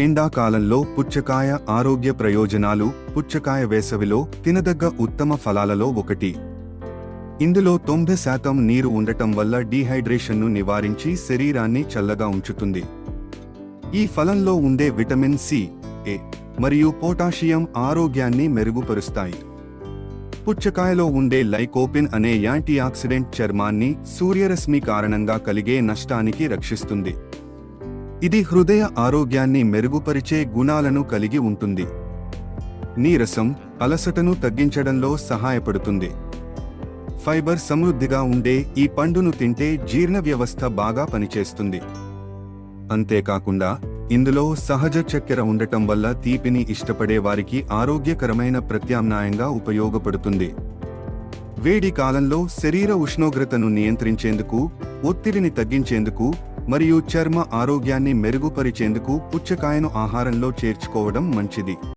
ఎండాకాలంలో పుచ్చకాయ ఆరోగ్య ప్రయోజనాలు పుచ్చకాయ వేసవిలో తినదగ్గ ఉత్తమ ఫలాలలో ఒకటి. ఇందులో తొంభై శాతం నీరు ఉండటం వల్ల డీహైడ్రేషన్ను నివారించి శరీరాన్ని చల్లగా ఉంచుతుంది. ఈ ఫలంలో ఉండే విటమిన్ సి ఏ మరియు పొటాషియం ఆరోగ్యాన్ని మెరుగుపరుస్తాయి. పుచ్చకాయలో ఉండే లైకోపిన్ అనే యాంటీ ఆక్సిడెంట్ చర్మాన్ని సూర్యరశ్మి కారణంగా కలిగే నష్టానికి రక్షిస్తుంది. ఇది హృదయ ఆరోగ్యాన్ని మెరుగుపరిచే గుణాలను కలిగి ఉంటుంది. నీరసం అలసటను తగ్గించడంలో సహాయపడుతుంది. ఫైబర్ సమృద్ధిగా ఉండే ఈ పండును తింటే జీర్ణ వ్యవస్థ బాగా పనిచేస్తుంది. అంతేకాకుండా ఇందులో సహజ చక్కెర ఉండటం వల్ల తీపిని ఇష్టపడే వారికి ఆరోగ్యకరమైన ప్రత్యామ్నాయంగా ఉపయోగపడుతుంది. వేడి కాలంలో శరీర ఉష్ణోగ్రతను నియంత్రించేందుకు ఒత్తిడిని తగ్గించేందుకు మరియు చర్మ ఆరోగ్యాన్ని మెరుగుపరిచేందుకు పుచ్చకాయను ఆహారంలో చేర్చుకోవడం మంచిది.